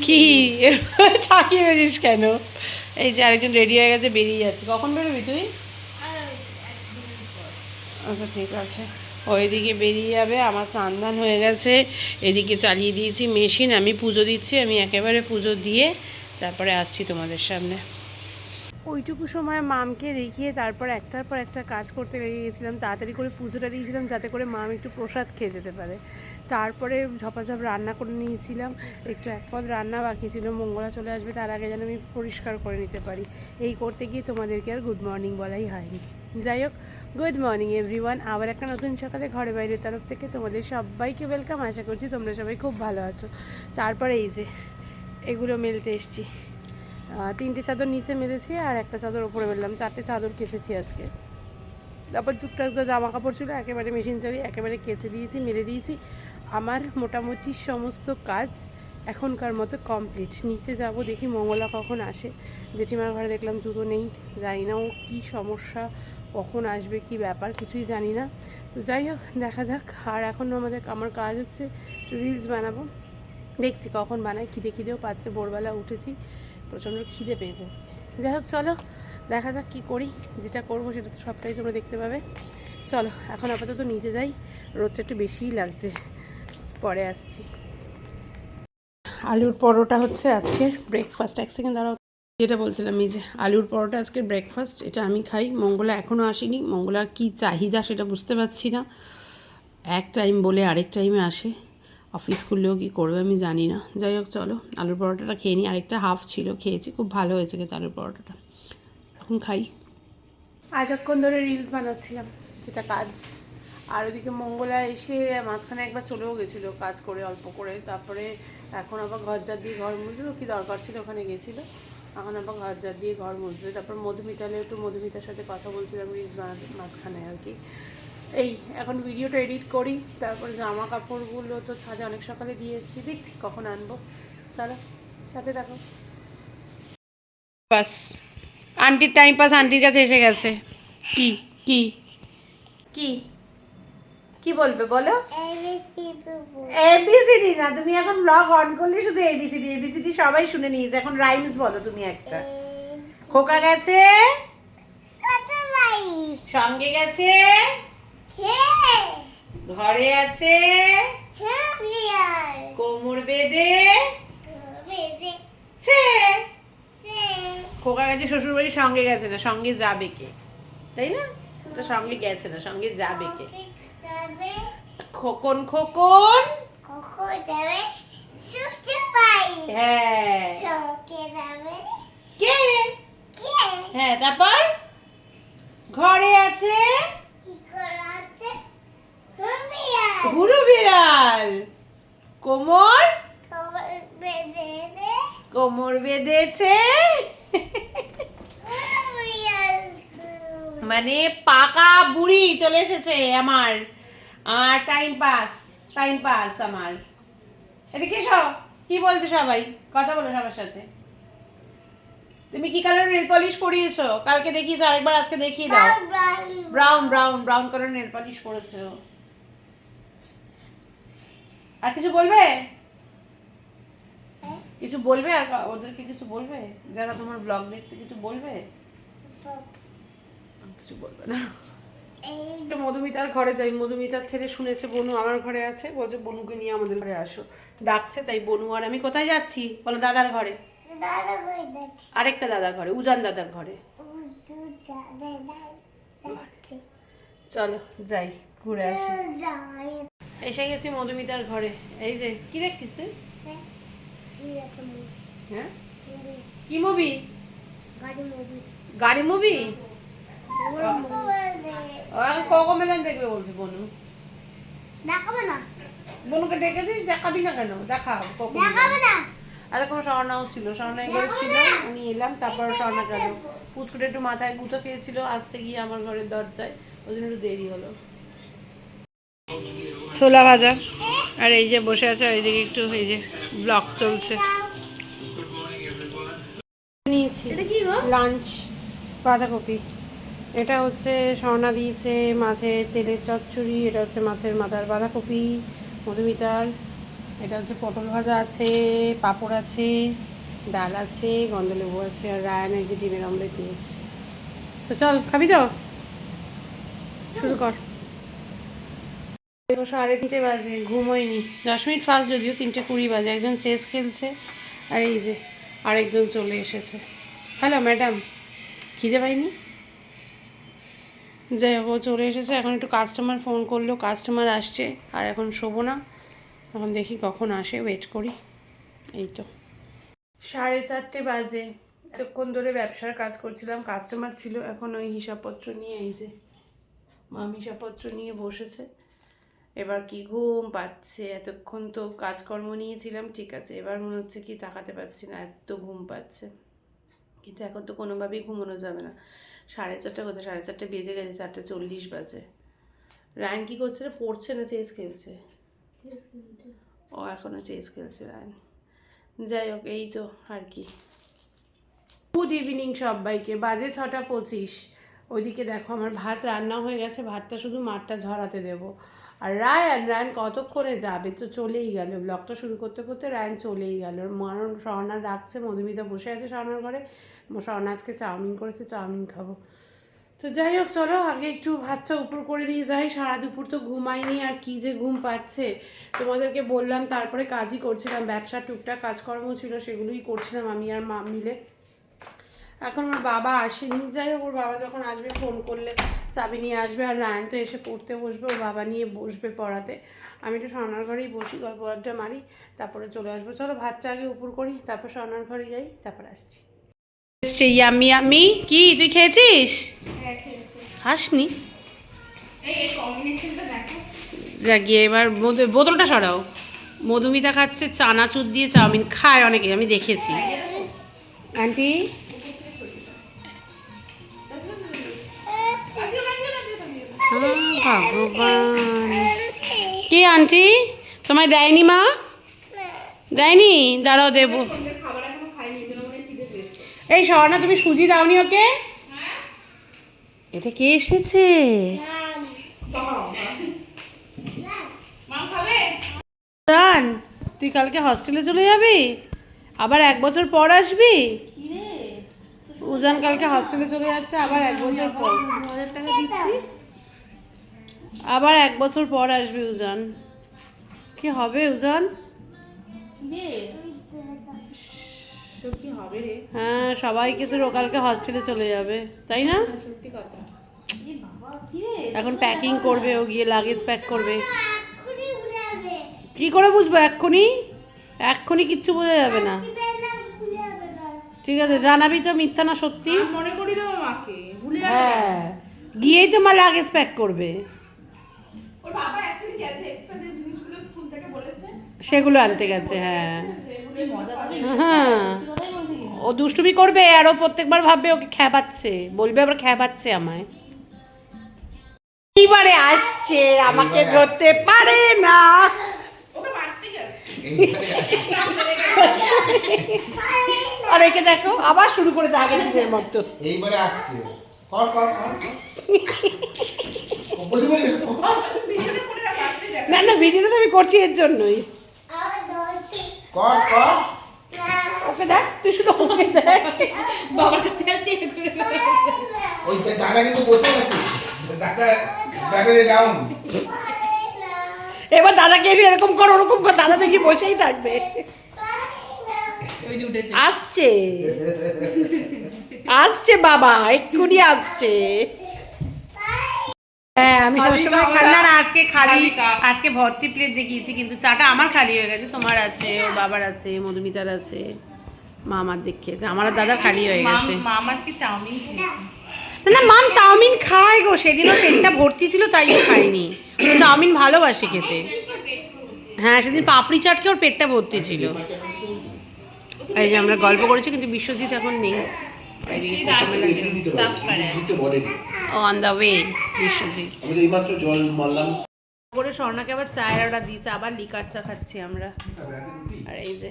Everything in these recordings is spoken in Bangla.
কি? তাকিয়ে রয়েছিস কেন? এই যে আরেকজন রেডি হয়ে গেছে, বেরিয়ে যাচ্ছে। কখন বেরোবি তুই? আচ্ছা ঠিক আছে। ওইদিকে বেরিয়ে যাবে, আমার স্নান হয়ে গেছে। এদিকে চালিয়ে দিয়েছি মেশিন আমি পুজো দিচ্ছি, আমি একেবারে পুজো দিয়ে তারপরে আসছি তোমাদের সামনে। ওইটুকু সময় মামকে দেখিয়ে তারপর একটার পর একটা কাজ করতে লেগে গেছিলাম, তাড়াতাড়ি করে পুজোটা দিয়েছিলাম যাতে করে মাম একটু প্রসাদ খেয়ে যেতে পারে। তারপরে ঝপাঝপ রান্না করে নিয়েছিলাম, একটু এক পদ রান্না বাকি ছিল, মঙ্গলা চলে আসবে তার আগে যেন আমি পরিষ্কার করে নিতে পারি। এই করতে গিয়ে তোমাদেরকে আর গুড মর্নিং বলাই হয়নি। যাই হোক গুড মর্নিং এভরিওয়ান আবার একটা নতুন সকালে ঘরে বাইরের তরফ থেকে তোমাদের সবাইকে ওয়েলকাম আশা করছি তোমরা সবাই খুব ভালো আছো। তারপরে এই যে, এগুলো মেলতে এসছি। তিনটে চাদর নিচে মেলেছি আর একটা চাদর ওপরে মেললাম। চারটে চাদর কেচেছি আজকে। তারপর টুকটাক যা জামা কাপড় ছিল একেবারে মেশিন চালিয়ে একেবারে কেচে দিয়েছি মেরে দিয়েছি। আমার মোটামুটি সমস্ত কাজ এখনকার মতো কমপ্লিট। নিচে যাব দেখি মঙ্গলা কখন আসে। জেঠিমার ঘরে দেখলাম জুতো নেই, জানি না ও কী সমস্যা, কখন আসবে, কি ব্যাপার, কিছুই জানি না। তো যাই হোক, দেখা যাক। আর এখন আমাদের আমার কাজ হচ্ছে রিলস বানাবো। দেখছি কখন বানাই খিদে খিদেও পাচ্ছে, ভোরবেলা উঠেছি। প্রচণ্ড খিদে পেয়েছে। যাই হোক, চলো, দেখা যাক কী করি, যেটা করব সেটা তো সবটাই তোমরা দেখতে পাবে। চলো, এখন আপাতত নিচে যাই, রোদটা একটু বেশিই লাগছে, পরে আসছি। আলুর পরোটা হচ্ছে আজকের ব্রেকফাস্ট এক সেকেন্ড দাঁড়াও। যেটা বলছিলাম এই যে, আলুর পরোটা আজকের ব্রেকফাস্ট এটা আমি খাই, মঙ্গলা এখনও আসেনি, মঙ্গলার কী চাহিদা সেটা বুঝতে পারছি না। এক টাইম বলে আরেক টাইমে আসে। অফিস খুললেও কী করবে আমি জানি না। যাই হোক, চলো, আলুর পরোটাটা খেয়ে নিই। আরেকটা হাফ ছিল, খেয়েছি, খুব ভালো হয়েছে কিন্তু আলুর পরোটাটা। এখন খাই। এতক্ষণ ধরে রিলস বানাচ্ছিলাম, যেটা কাজ। আর ওদিকে মঙ্গলা এসে মাঝখানে একবার চলেও গেছিল কাজ করে, অল্প করে। তারপরে এখন আবার ঘর ঝাড় দিয়ে ঘর মুছলো, কি দরকার ছিল ওখানে গেছিল। এখন আবার ঘর ঝাড় দিয়ে ঘর মুছবে। তারপর মধুমিতালে একটু মধুমিতার সাথে কথা বলছিলাম রিলস বানাতে মাঝখানে আর কি। এই এখন ভিডিওটা এডিট করি তারপর জামা কাপড়গুলো তো ছাদে অনেক সকালে দিয়ে এসেছি দেখছি কখন আনব। চলো সাথে দেখো বাস আন্টির টাইম পাস আন্টির কাছে এসে গেছে। কি কি? কি? কি বলবে বলো? এবিসিডি না তুমি এখন ব্লগ অন করলে শুধু এবিসিডি এবিসিডি সবাই শুনে নিয়েছে এখন রাইমস বলো তুমি একটা। খোকা গেছে? সঙ্গে গেছে? ঘরে আছে? কোমর বেঁধে? খোকা গেছে শ্বশুর বাড়ির সঙ্গে গেছে না সঙ্গে যাবে কে? তাই না? সঙ্গে গেছে না সঙ্গে যাবে কে? খোকন খোকন? হ্যাঁ। কে? হ্যাঁ তারপর? ঘরে আছে? গুরু বিড়াল। কোমর? কোমর বেঁধেছে। মানে পাকা বুড়ি চলে এসেছে আমার। আর টাইম পাস টাইম পাস আমার। এদিকে এসো। কি বলছো সবাই? কথা বলো সবার সাথে। তুমি কি কালার নেল পলিশ পরিয়েছো? কালকে দেখিয়েছো আরেকবার আজকে দেখিয়ে দাও। Brown brown brown colour nail polish পরেছো। আর কিছু বলবে? কিছু বলবে? আর ওদেরকে কিছু বলবে? যারা তোমার ব্লগ দেখছে কিছু বলবে? কিছু বলবে না। একটু মধুমিতার ঘরে যাই। মধুমিতার ছেলে শুনেছে বনু আমার ঘরে আছে। বলছে বনুকে নিয়ে আমাদের ঘরে আসো। ডাকছে তাই বনু আর আমি কোথায় যাচ্ছি? বলো দাদার ঘরে। আরেকটা দাদার ঘরে উজান দাদার ঘরে। চলো যাই ঘুরে আসি। এসে গেছি মধুমিতার ঘরে। এই যে কি দেখছিস তুই? হ্যাঁ কি মুভি গাড়ি মুভি দেখবে বলছে বনু। দেখাবে না? বনুকে ডেকেছিস? দেখাবি না কেন? দেখা না? কোনো স্বর্ণাও ছিল। স্বর্ণা এগুলো ছিল আমি এলাম তারপর স্বর্ণা গেল। পুচকুটে একটু মাথায় গুঁতো খেয়েছিল আসতে গিয়ে আমার ঘরের দরজায়। ওই জন্য একটু দেরি হলো। ছোলা ভাজা। আর এই যে বসে আছে আর এইদিকে একটু এই যে ব্লক চলছে। নিয়েছি। এটা কি গো? লাঞ্চ বাঁধাকপি। এটা হচ্ছে স্বর্ণা দিয়েছে মাছের তেলের চচ্চড়ি এটা হচ্ছে মাছের মাথার বাঁধাকপি মধুমিতার। এটা হচ্ছে পটল ভাজা আছে পাঁপড় আছে ডাল আছে গন্ধলেবু আছে আর রায়ন এই যে ডিমের অমলেট দিয়েছে। তো চল খাবি তো? শুরু কর। সাড়ে তিনটে বাজে, ঘুমোয়নি। দশ মিনিট ফার্স্ট যদিও তিনটে কুড়ি বাজে, একজন চেস খেলছে আর এই যে আরেকজন চলে এসেছে। হ্যালো ম্যাডাম খিদে পাইনি? যাই হোক চলে এসেছে। এখন একটু কাস্টমার ফোন করল। কাস্টমার আসছে, আর এখন শোবো না। এখন দেখি কখন আসে ওয়েট করি। এই তো। সাড়ে চারটে বাজে। এতক্ষণ ধরে ব্যবসার কাজ করছিলাম কাস্টমার ছিল। এখন ওই হিসাবপত্র নিয়ে, এই যে মাম হিসাবপত্র নিয়ে বসেছে। এবার কি ঘুম পাচ্ছে? এতক্ষণ তো কাজকর্ম নিয়েছিলাম, ঠিক আছে। এবার মনে হচ্ছে কি তাকাতে পারছি না, এত ঘুম পাচ্ছে। কিন্তু এখন তো কোনোভাবেই ঘুমানো যাবে না। সাড়ে চারটে কোথায়? সাড়ে চারটে বেজে গেছে, চারটে চল্লিশ বাজে। রায়ন কী করছে রে? পড়ছে না চেস খেলছে? ও এখনও চেস খেলছে রায়ন। যাই হোক, এই তো আর কি। গুড ইভিনিং সবাইকে। বাজে ছটা পঁচিশ। ওইদিকে দেখো, আমার ভাত রান্না হয়ে গেছে। ভাতটা শুধু মাঠটা ঝরাতে দেবো। আর রায়ান রায়ান কতক্ষণে যাবে? তো চলেই গেল। ব্লগটা শুরু করতে করতে রায়ান চলেই গেল। মারণ স্বর্ণা ডাকছে, মধুমিতা বসে আছে স্বর্ণার ঘরে। স্বর্ণা আজকে চাউমিন করেছে, চাউমিন খাব। তো যাই হোক, চলো আগে একটু ভাতটা উপর করে দিয়ে যাই। সারা দুপুর তো ঘুমাইনি, আর কি যে ঘুম পাচ্ছে। তোমাদেরকে বললাম, তারপরে কাজই করছিলাম। ব্যবসা, টুকটাক কাজকর্ম ছিল, সেগুলোই করছিলাম আমি আর মা মিলে। এখন ওর বাবা আসেনি। যাই হোক, ওর বাবা যখন আসবে ফোন করলে চাবি নিয়ে আসবে আর রায়ন তো এসে পড়তে বসবে ওর বাবা নিয়ে বসবে পড়াতে। আমি একটু স্বর্ণার ঘরেই বসি গল্প আড্ডা মারি তারপরে চলে আসব। চলো ভাতটা আগে উপর করি তারপর স্বর্ণার ঘরে যাই তারপর আসছি। এসছে ইয়ামি ইয়ামি। কি তুই খেয়েছিস? খাসনি যা গিয়ে এবার বোতলটা সরাও। মধুমিতা খাচ্ছে চানাচুর দিয়ে চাউমিন খায় অনেকে আমি দেখেছি আন্টি? কি আন্টি? তোমায় দেয়নি মা? দেয়নি? দাঁড়াও, দেবো। এই স্বর্ণা, তুমি সুজি দাওনি ওকে? এটা কে এসেছে? তুই কালকে হস্টেলে চলে যাবি? আবার এক বছর পর আসবি? উজান কালকে হস্টেলে চলে যাচ্ছে, আবার এক বছর পর। আবার এক বছর পর আসবে উজান। কি হবে উজান? হ্যাঁ সবাইকে তো কালকে হস্টেলে চলে যাবে তাই না? এখন প্যাকিং করবে ও গিয়ে লাগেজ প্যাক করবে। এক্ষুনি কি করে বুঝব এক্ষুনি? এক্ষুনি কিচ্ছু বোঝা যাবে না। ঠিক আছে জানাবি তো মিথ্যা না সত্যি? মনে করি দেবো মাকে হ্যাঁ গিয়েই তো মা লাগেজ প্যাক করবে। ওর বাবা অ্যাকচুয়ালি গেছে এক্সট্রা যে জিনিসগুলো স্কুল থেকে বলেছে সেগুলো আনতে গেছে হ্যাঁ। হ্যাঁ। ও দুষ্টুমি করবে আর ও প্রত্যেকবার ভাববে ওকে খ্যাপাচ্ছে বলবে আবার খ্যাপাচ্ছে আমায়। এইবারে আসছে আমাকে ধরতে পারে না। আর একে দেখো আবার শুরু করেছে আগের দিনের মতো। এইবারে আসছে। কর কর কর। না না ভিডিওটা তো আমি করছি এর জন্যই। কর কর। ওকে দেখ তুই শুধু ওকে দেখ। বাবার কাছে আছে করে ওই দাদা কিন্তু বসে গেছে। দাদা ব্যাটারি ডাউন এবার দাদাকে এসে এরকম কর ওরকম কর দাদা দেখি বসেই থাকবে। আসছে। আসছে বাবা এক্ষুনি আসছে। হ্যাঁ আমি সবসময় না আজকে খালি আজকে ভর্তি প্লেট দেখিয়েছি কিন্তু চাটা আমার খালি হয়ে গেছে তোমার আছে বাবার আছে মধুমিতার আছে মা আমার দেখিয়েছে আমার দাদার খালি হয়ে গেছে। মাম আজকে চাউমিন না না মাম চাউমিন খায় গো সেদিনও পেটটা ভর্তি ছিল তাই ও খায়নি। চাউমিন ভালোবাসে খেতে। হ্যাঁ সেদিন পাপড়ি চাটকে ওর পেটটা ভর্তি ছিল। এই যে আমরা গল্প করেছি কিন্তু বিশ্বজিৎ এখন নেই। অন দ্য ওয়ে বিশ্বজিৎ করে স্বর্ণাকে আবার চায়ের অর্ডার দিয়েছে আবার লিকার চা খাচ্ছি আমরা। আর এই যে।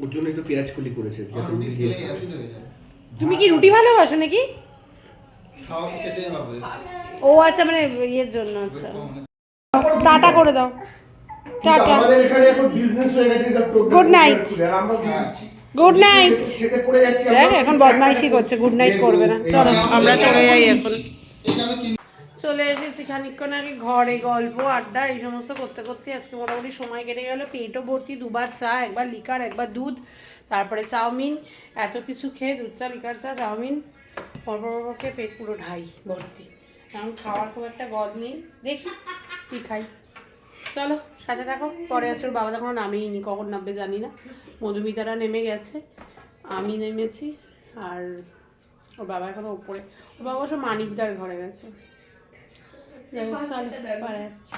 ওর জন্য একটু পেঁয়াজ কুলি করেছে। তুমি কি রুটি ভালোবাসো নাকি? ও আচ্ছা মানে ইয়ের জন্য আচ্ছা। টাটা করে দাও। টাটা। আমাদের এখানে এখন বিজনেস হয়ে গেছে সব night. আর আমরা গুড নাইট সেটা পড়ে যাচ্ছি আমরা। এখন বদমাইশি করছে গুড নাইট করবে না। চলো আমরা চলে যাই এখন। চলে এসেছি খানিকক্ষণ আগে ঘরে গল্প আড্ডা এই সমস্ত করতে করতে আজকে মোটামুটি সময় কেটে গেল। পেটও ভর্তি দুবার চা একবার লিকার একবার দুধ তারপরে চাউমিন এত কিছু খেয়ে দুধ চা লিকার চা চাউমিন পরপর খেয়ে পেট পুরো ঢাই ভর্তি। এখন খাওয়ার খুব একটা গদ নেই। দেখি কি খাই। চলো সাথে থাকো। পরে আসলে বাবা তখন নামেই নি কখন নামবে জানি না। মধুমিতারা নেমে গেছে আমি নেমেছি আর ওর বাবা এখন ওপরে ওর বাবা অবশ্য মানিকদার ঘরে গেছে। যাই হোক, চলো, পরে আসছি।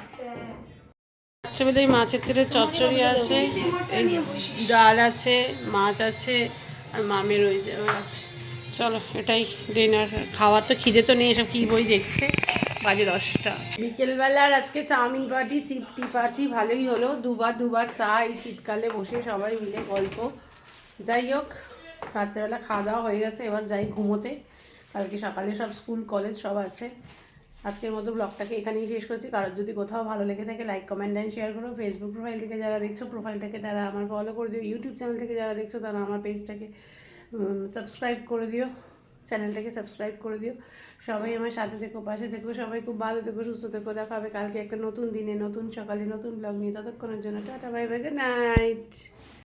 রাত্রেবেলা এই মাছের তেলের চচ্চড়ি আছে ডাল আছে মাছ আছে আর মামের ওই যে আছে চলো এটাই ডিনার। খাওয়ার তো খিদে তো নেই এসব কী বই দেখছে? বাজে দশটা। বিকেলবেলার আজকে চাউমিন পার্টি, চিপটি পার্টি, ভালোই হলো। দুবার দুবার চা এই শীতকালে বসে সবাই মিলে গল্প। যাই হোক, রাত্রেবেলা খাওয়া দাওয়া হয়ে গেছে, এবার যাই ঘুমোতে। কালকে সকালে সব স্কুল, কলেজ সব আছে। আজকের মতো ব্লগটাকে এখানেই শেষ করছি। কারোর যদি কোথাও ভালো লেগে থাকে লাইক কমেন্ট অ্যান্ড শেয়ার করো। ফেসবুক প্রোফাইল থেকে যারা দেখছ প্রোফাইলটাকে তারা আমার ফলো করে দিও। ইউটিউব চ্যানেল থেকে যারা দেখছ, তারা আমার পেজটাকে সাবস্ক্রাইব করে দিও। চ্যানেলটাকে সাবস্ক্রাইব করে দিও। সবাই আমার সাথে থেকো, পাশে থেকো, সবাই খুব ভালো থেকো, সুস্থ দেখো দেখা হবে কালকে একটা নতুন দিনে, নতুন সকালে নতুন ব্লগ নিয়ে ততক্ষণের জন্য tata bye bye good night